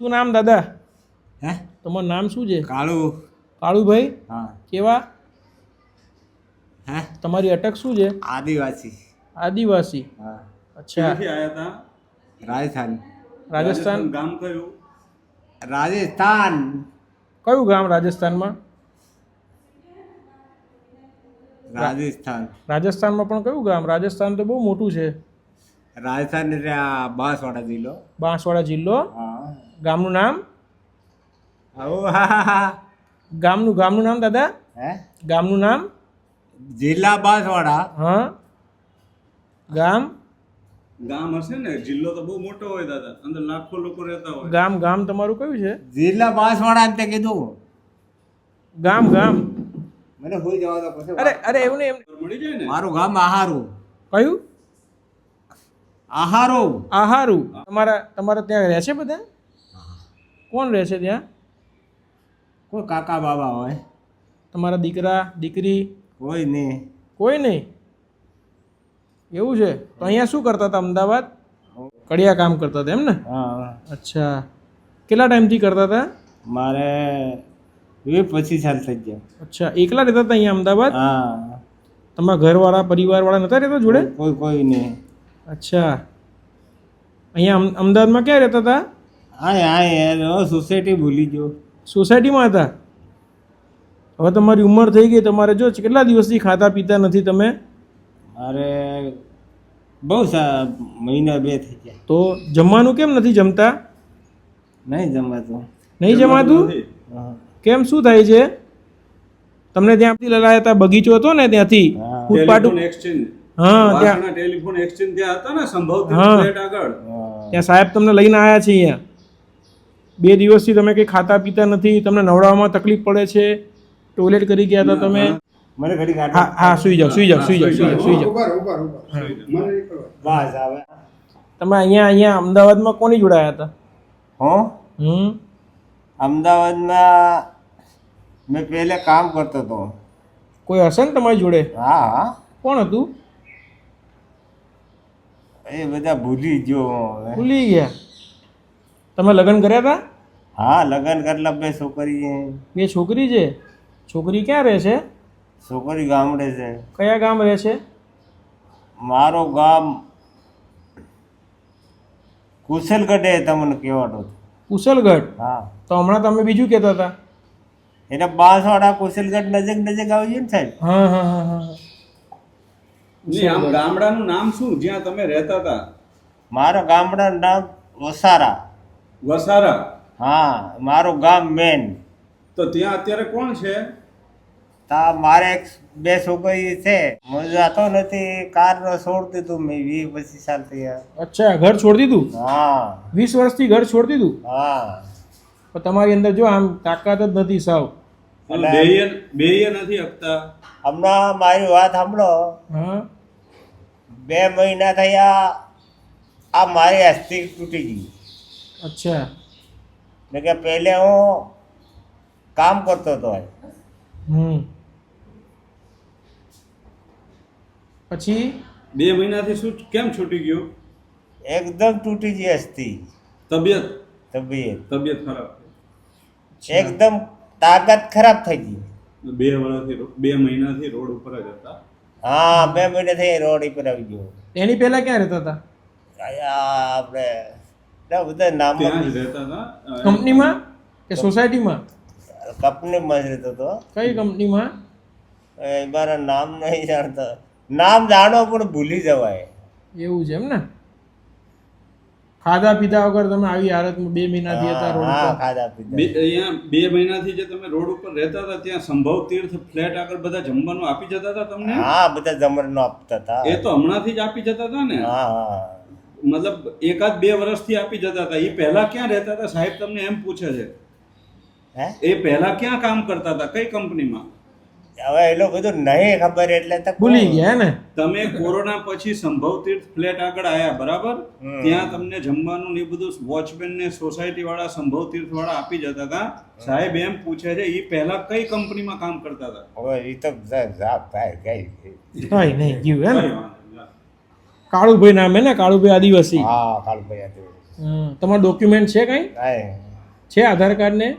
શું નામ દાદા? હે? તમારું નામ શું છે? કાળુ. કાળુભાઈ? હા. કેવા? હે? તમારી અટક શું છે? આદિવાસી. આદિવાસી. હા. અચ્છા. આયા તા? રાજસ્થાન? રાજસ્થાન ગામ કયું? રાજસ્થાન. કયું ગામ રાજસ્થાનમાં? રાજસ્થાન. રાજસ્થાનમાં પણ કયું ગામ? રાજસ્થાન તો બહુ મોટું છે. રાજસ્થાન એટલે આ બાંસવાડા જિલ્લો. બાંસવાડા જિલ્લો? હા. ગામનું નામ? હા હા હા. ગામનું ગામનું નામ દાદા? હે? ગામનું નામ? જિલ્લા બાંસવાડા. હા. ગામ? ગામ હશે ને જિલ્લો તો બહુ મોટો હોય દાદા અંદર લાખો લોકો રહેતા હોય. ગામ ગામ તમારું કયું છે? જિલ્લા બાંસવાડા એમ તે કીધું. ગામ ગામ. મને હોઈ જવા દો પછી અરે અરે એવું નહીં એમ. મળી જાય ને? મારું ગામ આહારું. કયું? આહારો. આહારું. તમારા તમારા ત્યાં રહે છે બધા? કોણ રહેશે ત્યાં? કોઈ કાકા બાબા હોય? તમારા દીકરા દીકરી? કોઈ નહીં. કોઈ નહીં? એવું છે? તો અહીંયા શું કરતા હતા અમદાવાદ? કડિયા કામ કરતા હતા એમ ને? હા અચ્છા. કેટલા ટાઈમથી કરતા હતા? મારે વીસ પચીસ સાલ થઈ ગયા. અચ્છા એકલા રહેતા હતા અહીંયા અમદાવાદ? હા. તમારા ઘરવાળા પરિવારવાળા નહોતા રહેતા જોડે? કોઈ કોઈ નહીં. અચ્છા. અહીંયા અમદાવાદમાં ક્યાં રહેતા હતા? હા હા યાર સોસાયટી ભૂલી ગયો. સોસાયટીમાં હતા? હવે તમારી ઉંમર થઈ ગઈ તમારે જો કેટલા દિવસથી ખાતા પીતા નથી તમે? અરે બહુ સા મહિના બે થઈ ગયા. તો જમવાનું કેમ નથી જમતા? નહીં જમાતું નહીં જમાતું. કેમ શું થાય છે? તમને ત્યાંથી લડાયા હતા બગીચો હતો ને ત્યાંથી? હા. એક્સચેન્જ. હા ત્યાં ટેલિફોન એક્સચેન્જ ત્યાં હતા ને સંભવ ફ્લેટ આગળ. ત્યાં સાહેબ તમને લઈને આવ્યા છે અહીંયા. બે દિવસથી તમે કંઈ ખાતા પીતા નથી તમને નવડાવવામાં તકલીફ પડે છે. ટોયલેટ કરી ગયા હતા તમે. મને ઘડી હા હા સુઈ જાઓ સુઈ જાઓ સુઈ જાઓ સુઈ જાઓ સુઈ જાઓ. તમે અહીંયા અહીંયા અમદાવાદમાં કોની જોડાયા હતા? હું? હમ? અમદાવાદમાં મેં પહેલે કામ કરતો હતો. કોઈ હશે ને તમારી જોડે? હા હા. કોણ હતું? એ બધા ભૂલી ગયો ભૂલી ગયા. તમે લગ્ન કર્યા હતા? હા લગ્ન કરલા બે છોકરી છે. બે છોકરી છે? છોકરી ક્યાં રહે છે? છોકરી ગામડે છે. કયા ગામ રહે છે? મારો ગામ કુશલગઢે તમને કહેવાતો હતું. કુશલગઢ? હા. તો હમણાં તમે બીજું કહેતા હતા. એટલે બાંસવાડા કુશલગઢ નજીક નજીક આવી ગયું ને સાહેબ? હા હા હા હા. નહીં આમ ગામડાનું નામ શું? જ્યાં તમે રહેતા હતા? મારા ગામડાનું નામ વસારા. વસારા. હા મારું ગામ મેન. તો ત્યાં અત્યારે કોણ છે? તા મારે એક બે છોકરી છે. હું જતો નથી કારનો છોડ દીધું મેં વીસ પચીસ સાલ થયા. અચ્છા ઘર છોડી દીધું? હા. વીસ વર્ષથી ઘર છોડી દીધું? હા. પણ તમારી અંદર જો આમ તાકાત જ નથી સાવ. બેય નથી હકતા. હમણાં મારી વાત સાંભળો. હા. બે મહિના થયા આ મારી અસ્થિ તૂટી ગઈ. અચ્છા. ને કે પહેલે હું કામ કરતો હતો. હમ. પછી? બે મહિનાથી શું કેમ છૂટી ગયું? એકદમ તૂટી ગઈ અસ્થિ તબિયત? તબિયત. તબિયત ખરાબ એકદમ તાકાત ખરાબ થઈ ગઈ. બે વર્ષથી બે મહિનાથી રોડ ઉપર જ હતા. હા બે મહિનાથી રોડ ઉપર આવી ગયો. એની પહેલા ક્યાં રહેતા હતા? આપણે ના બધા નામ ત્યાં જ રહેતા હતા. કંપનીમાં કે સોસાયટીમાં? કંપનીમાં જ રહેતો હતો. કઈ કંપનીમાં? એ મારા નામ નહીં જાણતો. નામ જાણો પણ ભૂલી જવાય. એવું છે એમ ને? ખાધા પીધા વગર તમે આવી હાલતમાં બે મહિનાથી હતા રોડ હા પર? ખાધા બે પીધા અહીંયા બે મહિનાથી જે તમે રોડ ઉપર રહેતા હતા ત્યાં સંભવ તીર્થ ફ્લેટ આગળ બધા જમવાનું આપી જતા હતા તમને? હા બધા જમવાનું આપતા હતા. એ તો હમણાંથી જ આપી જતા હતા ને? હા હા. મતલબ એકાદ બે વર્ષથી આપી જતા હતા. એ પહેલા ક્યાં રહેતા હતા? સાહેબ તમને એમ પૂછે છે. એ પહેલા ક્યાં કામ કરતા હતા? કઈ કંપનીમાં? હવે એ લોકો તો નહીં ખબર એટલે તો ભૂલી ગયા ને? તમે કોરોના પછી સંભવ તીર્થ ફ્લેટ આગળ આયા બરાબર? ત્યાં તમને જમવાનું ને એ બધું વોચમેન ને સોસાયટી વાળા સંભવ તીર્થ વાળા આપી જતા હતા. સાહેબ એમ પૂછે છે એ પહેલા કઈ કંપનીમાં કામ કરતા હતા? હવે એ તો ભાઈ કઈ નહીં ગયું નહીં. કાળુભાઈ નામ હે ને? કાળુભાઈ આદિવાસી. હા કાળુભાઈ આદિવાસી. હમ. તમારું ડોક્યુમેન્ટ છે કઈ? કાંઈ છે આધાર કાર્ડ ને?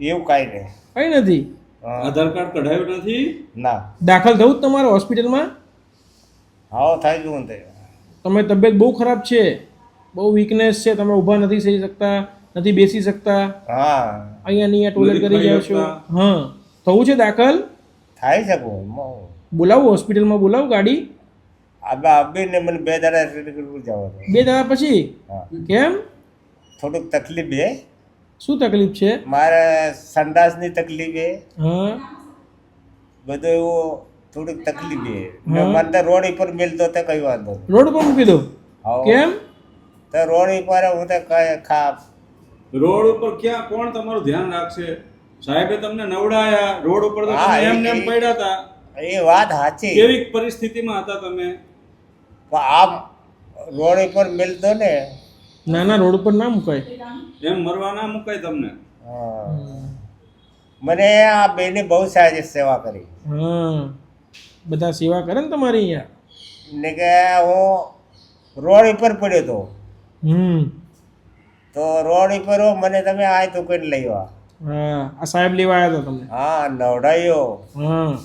એવું કાંઈ નહીં. કંઈ નથી. આધાર કાર્ડ કઢાયું નથી? ના. દાખલ થવું જ તમારે હોસ્પિટલમાં હા થાય ગયું તે. તમે તબિયત બહુ ખરાબ છે. બહુ વીકનેસ છે. તમે ઊભા નથી થઈ શકતા નથી બેસી શકતા. હા. અહીંયા નહીં અહીંયા ટોયલેટ કરી જાઓ છો. હા. થવું છે દાખલ? થાય છે મ- બોલાવું હોસ્પિટલમાં બોલાવું ગાડી. આબીને મને બે દાડા બે દાડા પછી? કેમ? થોડુંક તકલીફ છે શું તકલીફ છે? મારે સંડાસની તકલીફ છે હા. બધું એવું થોડીક તકલીફ છે મને તો રોડ ઉપર મિલતો તો કઈ વાંધો રોડ પર મૂકી દો. કેમ? તો રોડ ઉપર હું તો કઈ ખા રોડ ઉપર ક્યાં કોણ તમારું ધ્યાન રાખશે? સાહેબે તમને નવડાયા રોડ ઉપર તો એમ તમે એમ નેમ પડ્યા હતા. એ વાત સાચી. કેવી પરિસ્થિતિમાં હતા તમે? પણ આ રોડ ઉપર મિલતો ને? ના ના રોડ પર ના મુકાય? એમ મરવા ના મુકાય તમને. હા. મને આ બેની બહુ સારી સેવા કરી. હા. બધા સેવા કરે ને તમારી અહીંયા? ને કે હું રોડ ઉપર પડ્યો તો. હમ. તો રોડ ઉપર હો, મને તમે આ તો કોઈ લઈ આવ્યા હા. આ સાહેબ લેવા આવ્યા તો તમને? હા નવડાયો. હા.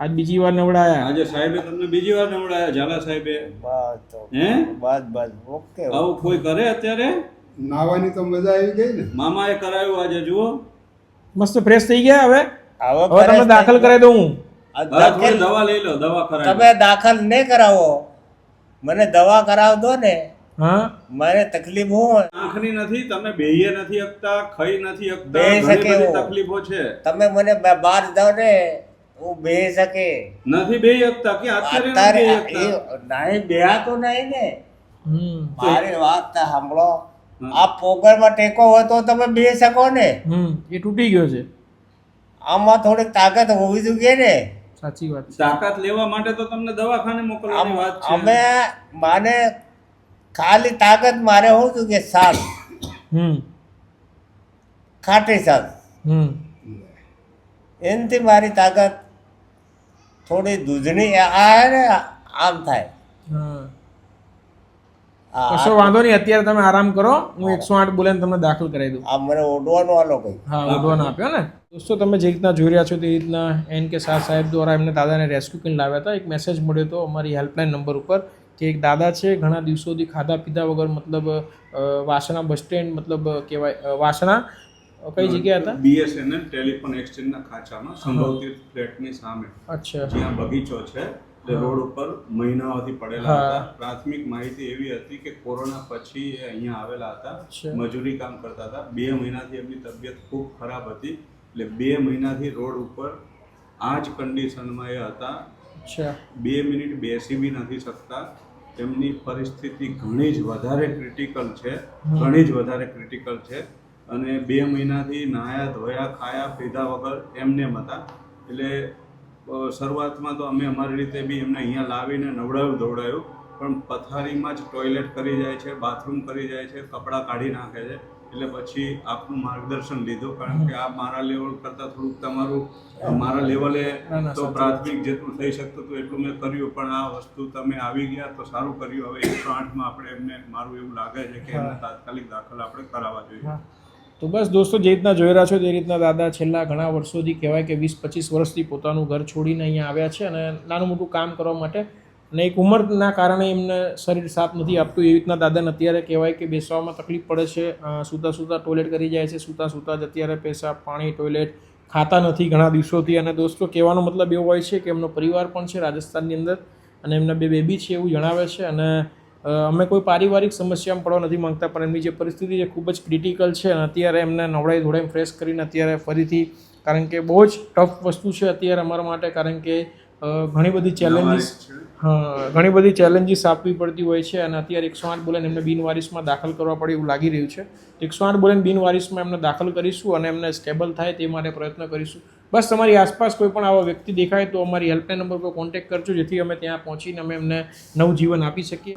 આજ બીજી વાર નવડાયા. આજે સાહેબે તમને બીજી વાર નવડાયા ઝાલા સાહેબે. બસ હે? બસ બસ ઓકે આવું કોઈ કરે અત્યારે? નાવાની તો મજા આવી ગઈ ને. મામાએ કરાયું આજે જુઓ. મસ્ત ફ્રેશ થઈ ગયા હવે? હવે તમે દાખલ કરાવી દઉં હું. દવા લઈ લો દવા કરાવી તમે દાખલ નહીં કરાવો. મને દવા કરાવ દો ને. હા? મારે તકલીફ હોય. આંખની નથી તમે બેહીએ નથી શકતા ખાઈ નથી એવું. તકલીફો છે. તમે મને બહાર જાવ ને બે શકે. નથી બે શકતા કે અત્યારે નહીં બે તો નહીં ને. હમ. મારી વાત તો સાંભળો. આ પોગળમાં ટેકો હોય તો તમે બે શકો ને. હમ એ તૂટી ગયો છે. આમાં થોડીક તાકાત હોવી જોઈએ ને. સાચી વાત તાકાત લેવા માટે તો તમને દવાખાને મોકલવાની આમ- વાત છે. અમે માને ખાલી તાકાત મારે હોવું જોઈએ સાત હમ. ખાટી સાત હમ. એનથી મારી તાકાત થોડી દૂધની આ ને આમ થાય. કશો વાંધો નહીં અત્યારે તમે આરામ કરો. હું એકસો આઠ બોલાવીને તમને દાખલ કરાવી દઉં. આ મને ઓઢવાનો આલો કઈ. હા ઓઢવાનો આપ્યો ને. દોસ્તો તમે જે રીતના જોઈ રહ્યા છો તે રીતના એન કે શાહ સાહેબ દ્વારા એમને દાદાને રેસ્ક્યુ કરીને લાવ્યા હતા. એક મેસેજ મળ્યો હતો અમારી હેલ્પલાઇન નંબર ઉપર કે એક દાદા છે ઘણા દિવસોથી ખાધા પીધા વગર મતલબ વાસણા બસ સ્ટેન્ડ મતલબ કહેવાય વાસણા કઈ જગ્યા હતા? બીએસએનએલ ટેલિફોન એક્સચેન્જના ખાંચામાં સંભવતી ફ્લેટની સામે. અચ્છા. જ્યાં બગીચો છે તે રોડ ઉપર મહિનાઓથી પડેલા હતા. પ્રાથમિક માહિતી એવી હતી કે કોરોના પછી એ અહીંયા આવેલા હતા. મજૂરી કામ કરતા હતા. બે મહિનાથી એમની તબિયત ખૂબ ખરાબ હતી. એટલે બે મહિનાથી રોડ ઉપર આ જ કન્ડિશનમાં એ હતા. બે મિનિટ બેસી બી નથી શકતા. તેમની પરિસ્થિતિ ઘણી જ વધારે ક્રિટિકલ છે. ઘણી જ વધારે ક્રિટિકલ છે. અને બે મહિનાથી નાયા ધોયા ખાયા પીધા વગર એમને એમ હતા એટલે શરૂઆતમાં તો અમે અમારી રીતે બી એમને અહીંયા લાવીને નવડાવ્યું ધોવડાવ્યું પણ પથારીમાં જ ટોયલેટ કરી જાય છે બાથરૂમ કરી જાય છે કપડાં કાઢી નાખે છે. એટલે પછી આપનું માર્ગદર્શન લીધું કારણ કે આ મારા લેવલ કરતાં થોડુંક તમારું મારા લેવલે તો પ્રાથમિક જેટલું થઈ શકતું હતું એટલું મેં કર્યું. પણ આ વસ્તુ તમે આવી ગયા તો સારું કર્યું. હવે એકસો આઠમાં આપણે એમને મારું એવું લાગે છે કે એમને તાત્કાલિક દાખલ આપણે કરાવવા જોઈએ. તો બસ દોસ્તો, જે રીતના જોઈ રહ્યા છો તે રીતના દાદા છેલ્લા ઘણા વર્ષોથી કહેવાય કે વીસ પચીસ વર્ષથી પોતાનું ઘર છોડીને અહીંયા આવ્યા છે અને નાનું મોટું કામ કરવા માટે અને એક ઉંમરના કારણે એમને શરીર સાથ નથી આપતું. એવી રીતના દાદાને અત્યારે કહેવાય કે બેસવામાં તકલીફ પડે છે. સૂતા સૂતા ટોયલેટ કરી જાય છે સૂતા સૂતા જ અત્યારે પેશાબ, પાણી ટોયલેટ ખાતા નથી ઘણા દિવસોથી. અને દોસ્તો, કહેવાનો મતલબ એવો હોય છે કે એમનો પરિવાર પણ છે રાજસ્થાનની અંદર અને એમના બે બેબી છે એવું જણાવે છે અને અમે કોઈ પારિવારિક સમસ્યામાં પડવા નથી માંગતા પણ એમની જે પરિસ્થિતિ છે ખૂબ જ ક્રિટિકલ છે અને અત્યારે એમને નવડાઈ ધોડાઈ ફ્રેશ કરીને અત્યારે ફરીથી કારણ કે બહુ જ ટફ વસ્તુ છે અત્યારે અમારા માટે કારણ કે ઘણી બધી ચેલેન્જીસ હા ઘણી બધી ચેલેન્જીસ આપવી પડતી હોય છે અને અત્યારે એકસો આઠ બોલેન એમને બિનવારિસમાં દાખલ કરવા પડે એવું લાગી રહ્યું છે. એકસો આઠ બોલેન બિનવારિસમાં એમને દાખલ કરીશું અને એમને સ્ટેબલ થાય તે માટે પ્રયત્ન કરીશું. બસ તમારી આસપાસ કોઈ પણ આવા વ્યક્તિ દેખાય તો અમારી હેલ્પલાઇન નંબર પર કોન્ટેક્ટ કરજો જેથી અમે ત્યાં પહોંચીને અમે એમને નવું જીવન આપી શકીએ.